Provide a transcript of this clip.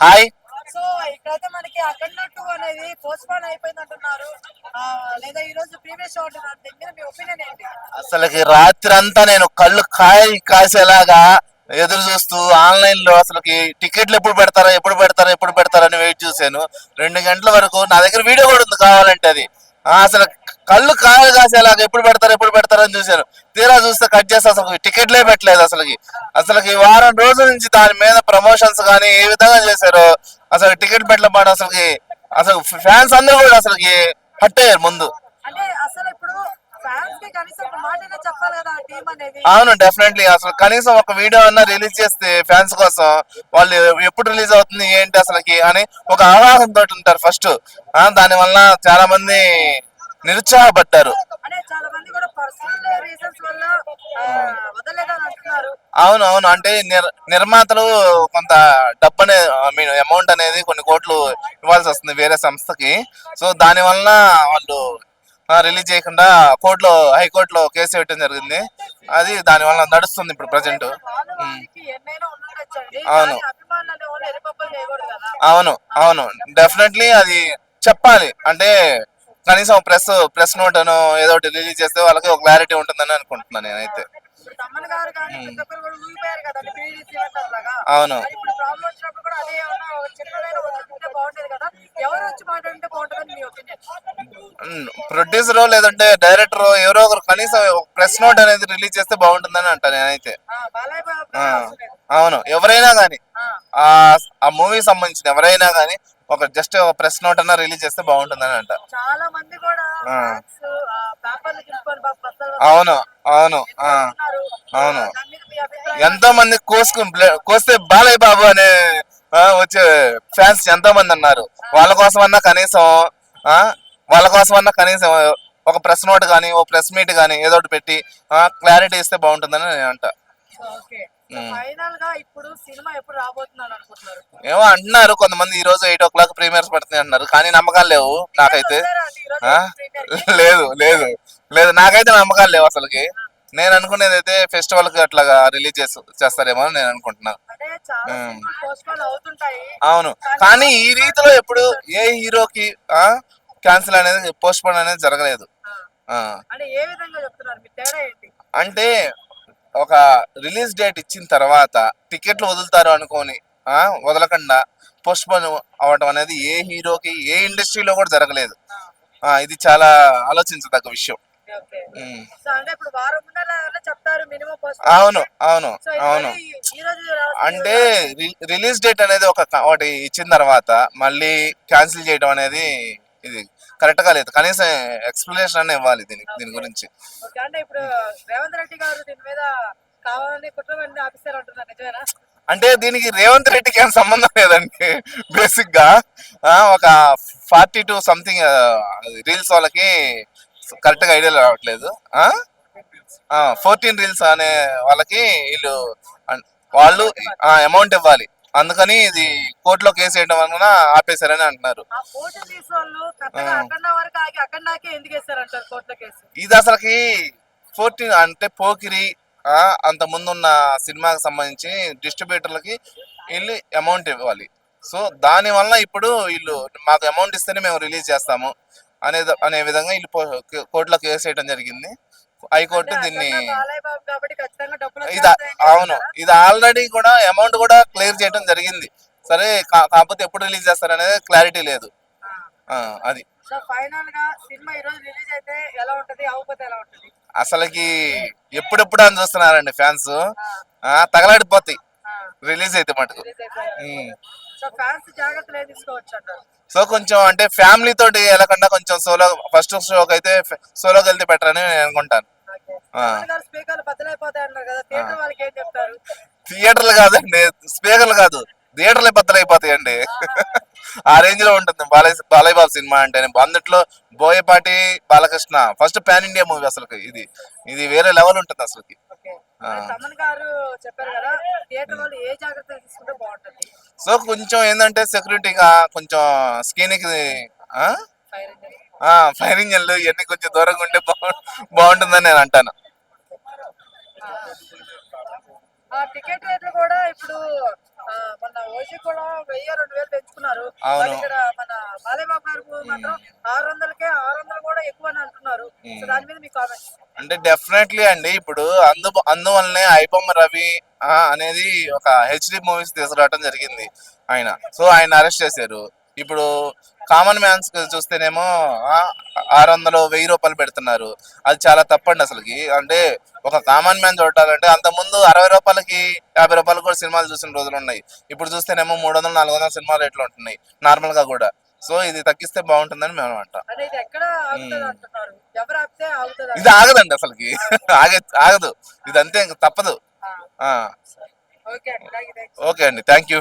Hi. So ఇక్కడైతే మనకి Akhanda two అనేది పోస్ట్ పోన్ అయిపోయింది అంటున్నారు లేదా ఈ రోజు ప్రీవియస్ షో అంటున్నారు. దీని మీద మీ ఒపీనియన్ ఏంటి? అసలుకి రాత్రి అంతా నేను కళ్ళు కాయ కాసేలాగా ఎదురు చూస్తూ ఆన్లైన్లో అసలుకి టికెట్లు ఎప్పుడు పెడతారా ఎప్పుడు పెడతారా ఎప్పుడు పెడతారా అని వెయిట్ చూశాను. రెండు గంటల వరకు నా దగ్గర వీడియో కూడా ఉంది కావాలంటే అది. అసలు కళ్ళు కాయ కాసేలాగా ఎప్పుడు పెడతారా ఎప్పుడు పెడతారా అని చూశాను తీరా చూస్తే కట్ చేస్తే అసలు టికెట్లే పెట్టలేదు అసలుకి. అసలుకి వారం రోజుల నుంచి దాని మీద ప్రమోషన్స్ కానీ ఏ విధంగా చేశారో అసలు టికెట్ పెట్టలేపాడు అసలుకి అసలు ఫ్యాన్స్ అందరూ కూడా అసలుకి హట్ అయ్యారు ముందు. అవును డెఫినెట్లీ అసలు కనీసం ఒక వీడియో అన్నా రిలీజ్ చేస్తే ఫ్యాన్స్ కోసం వాళ్ళు ఎప్పుడు రిలీజ్ అవుతుంది ఏంటి అసలుకి అని ఒక తోటి ఉంటారు ఫస్ట్ దాని వల్ల చాలా మంది నిరుత్సాహపడ్డారు. అవును అవును. అంటే నిర్ నిర్మాతలు కొంత డబ్బు అనే ఐ మీన్ అమౌంట్ అనేది కొన్ని కోట్లు ఇవ్వాల్సి వస్తుంది వేరే సంస్థకి. సో దాని వలన వాళ్ళు రిలీజ్ చేయకుండా కోర్టులో హైకోర్టులో కేసు పెట్టడం జరిగింది. అది దాని వల్ల నడుస్తుంది ఇప్పుడు ప్రజెంట్. అవును. అవును అవును. డెఫినెట్లీ అది చెప్పాలి. అంటే కనీసం ప్రెస్ ప్రెస్ నోట్ అను ఏదో ఒకటి రిలీజ్ చేస్తే వాళ్ళకి ఒక క్లారిటీ ఉంటుందని అనుకుంటున్నాను నేనైతే. అవును. ప్రొడ్యూసర్ లేదంటే డైరెక్టర్ ఎవరో ఒకరు కనీసం ప్రెస్ నోట్ అనేది రిలీజ్ చేస్తే బాగుంటుందని అంటాను నేనైతే. అవును. ఎవరైనా కానీ ఆ. మూవీ సంబంధించిన ఎవరైనా కానీ ఒక జస్ట్ ఒక ప్రెస్ నోట్ అన్న రిలీజ్ చేస్తే బాగుంటుందని అంట చాలా మంది కూడా అవును అవును. అవును. ఎంతో మంది కోసుకుని కోస్తే బాలయ్య బాబు అనే వచ్చే ఫ్యాన్స్ ఎంతో మంది అన్నారు వాళ్ళ కోసం అన్నా కనీసం ఆ వాళ్ళ కోసం అన్నా కనీసం ఒక ప్రెస్ నోట్ కానీ ఓ ప్రెస్ మీట్ కానీ ఏదో ఒకటి పెట్టి క్లారిటీ ఇస్తే బాగుంటుందని నేను అంట. ఫైనల్గా ఇప్పుడు సినిమా ఎప్పుడు రాబోతున్నాను అనుకుంటున్నారు? ఏమో అంటున్నారు కొంతమంది ఈ రోజు ఎయిట్ ఓ క్లాక్ ప్రీమియర్స్ పడుతుంది అంటున్నారు. కానీ నమ్మకాలు లేవు నాకైతే? లేదు లేదు. లేదు నాకైతే నమ్మకాలు లేవు అసలుకి. నేను అనుకునేది అయితే ఫెస్టివల్కి అట్లాగా రిలీజ్ చేస్తారేమో అని నేను అనుకుంటున్నాను అవును. కానీ ఈ రీతిలో ఎప్పుడు ఏ హీరోకి క్యాన్సిల్ అనేది పోస్ట్ పోన్ అనేది జరగలేదు. అంటే ఒక రిలీజ్ డేట్ ఇచ్చిన తర్వాత టికెట్లు వదులుతారు అనుకొని ఆ, వదలకుండా పోస్ట్ పోన్ అవ్వడం అనేది ఏ హీరోకి ఏ ఇండస్ట్రీలో కూడా జరగలేదు. ఆ, ఇది చాలా ఆలోచించదగ్గ విషయం. అవును అవును అవును. అంటే రిలీజ్ డేట్ అనేది ఒక ఒకటి ఇచ్చిన తర్వాత మళ్ళీ క్యాన్సిల్ చేయడం అనేది ఇది. కరెక్ట్గా లేదు. కనీసం ఎక్స్ప్లెనేషన్ అనే ఇవ్వాలి దీని దీని గురించి. అంటే దీనికి రేవంత్ రెడ్డికి ఏం సంబంధం లేదండి బేసిక్గా ఒక ఫార్టీ టు సంథింగ్ రీల్స్ వాళ్ళకి కరెక్ట్గా ఐడియా రావట్లేదు. ఫోర్టీన్ రీల్స్ అనే వాళ్ళకి వీళ్ళు వాళ్ళు అమౌంట్ ఇవ్వాలి. అందుకని ఇది కోర్టులో కేసు వేయడం వలన ఆపేశారని అంటున్నారు. ఇది అసలుకి ఫోర్టీన్ అంటే పోకిరి అంత ముందున్న సినిమాకి సంబంధించి డిస్ట్రిబ్యూటర్లకి వీళ్ళు అమౌంట్ ఇవ్వాలి. సో దాని వల్ల ఇప్పుడు వీళ్ళు మాకు అమౌంట్ ఇస్తేనే మేము రిలీజ్ చేస్తాము అనే అనే విధంగా వీళ్ళు కోర్టులో కేసు వేయడం జరిగింది. హైకోర్టు దీన్ని ఇది అవును? ఇది ఆల్రెడీ కూడా అమౌంట్ కూడా క్లియర్ చేయడం జరిగింది. సరే కాకపోతే ఎప్పుడు రిలీజ్ చేస్తారనేది క్లారిటీ లేదు. అది. అసలుకి ఎప్పుడెప్పుడు అని చూస్తున్నారండి ఫ్యాన్స్. తగలాడిపోతాయి. రిలీజ్ అయితే మటుకు. సో కొంచెం అంటే ఫ్యామిలీ తోటి వెళ్ళకుండా కొంచెం సోలో ఫస్ట్ షోకి అయితే సోలోకి వెళ్తే బెటర్ అని నేను అనుకుంటాను. థియేటర్లు కాదండి స్పీకర్లు కాదు థియేటర్లే బద్దలైపోతాయండి. ఆ రేంజ్లో ఉంటుంది బాలయ్య బాలయ్య బాబు సినిమా అంటే అందుట్లో Boyapati Balakrishna first pan India movie అసలు ఇది. ఇది వేరే లెవెల్ ఉంటుంది అసలుకి. ఆ. తమన్ గారు చెప్పారు కదా థియేటర్ వాళ్ళు ఏ జాగ్రత్తలు తీసుకుంటే బాగుంటుంది? సో కొంచెం ఏంటంటే సెక్యూరిటీగా కొంచెం స్క్రీన్కి ఆ? ఫైర్ ఇంజన్లు ఇవన్నీ కొంచెం దూరంగా ఉంటే బాగు- బాగుంటుందని నేను అంటాను. ఆ టికెట్ రేట్లు కూడా ఇప్పుడు ఆ, మొన్న ఓజీ కూడా వెయ్యి రెండు వేలు పెంచుకున్నారు. ఇక్కడ మన బాలేబాబు గారు మాత్రం ఆరు వందలకే ఆరు వందలు కూడా ఎక్కువ అని అంటున్నారు. సో దాని మీద మీ కామెంట్ అంటే డెఫినెట్లీ అండి ఇప్పుడు అందు అందువల్లనే ఐబొమ్మ రవి అనేది ఒక హెచ్డి మూవీస్ తీసుకురావడం జరిగింది ఆయన. సో ఆయన అరెస్ట్ చేశారు. ఇప్పుడు కామన్ మ్యాన్స్ చూస్తేనేమో ఆరు వందలు వెయ్యి రూపాయలు పెడుతున్నారు. అది చాలా తప్పండి అసలుకి. అంటే ఒక కామన్ మ్యాన్ చూడాలంటే అంత ముందు అరవై రూపాయలకి యాభై రూపాయలు కూడా సినిమాలు చూసిన రోజులు ఉన్నాయి. ఇప్పుడు చూస్తేనేమో మూడు వందలు నాలుగు వందల సినిమా రేట్లు ఉంటున్నాయి నార్మల్గా కూడా. సో ఇది తగ్గిస్తే బాగుంటుందని మేము అంటే. ఇది ఇది ఆగదండి అసలుకి. ఆగే ఆగదు. ఇదంతే ఇంక తప్పదు. ఓకే అండి. Thank you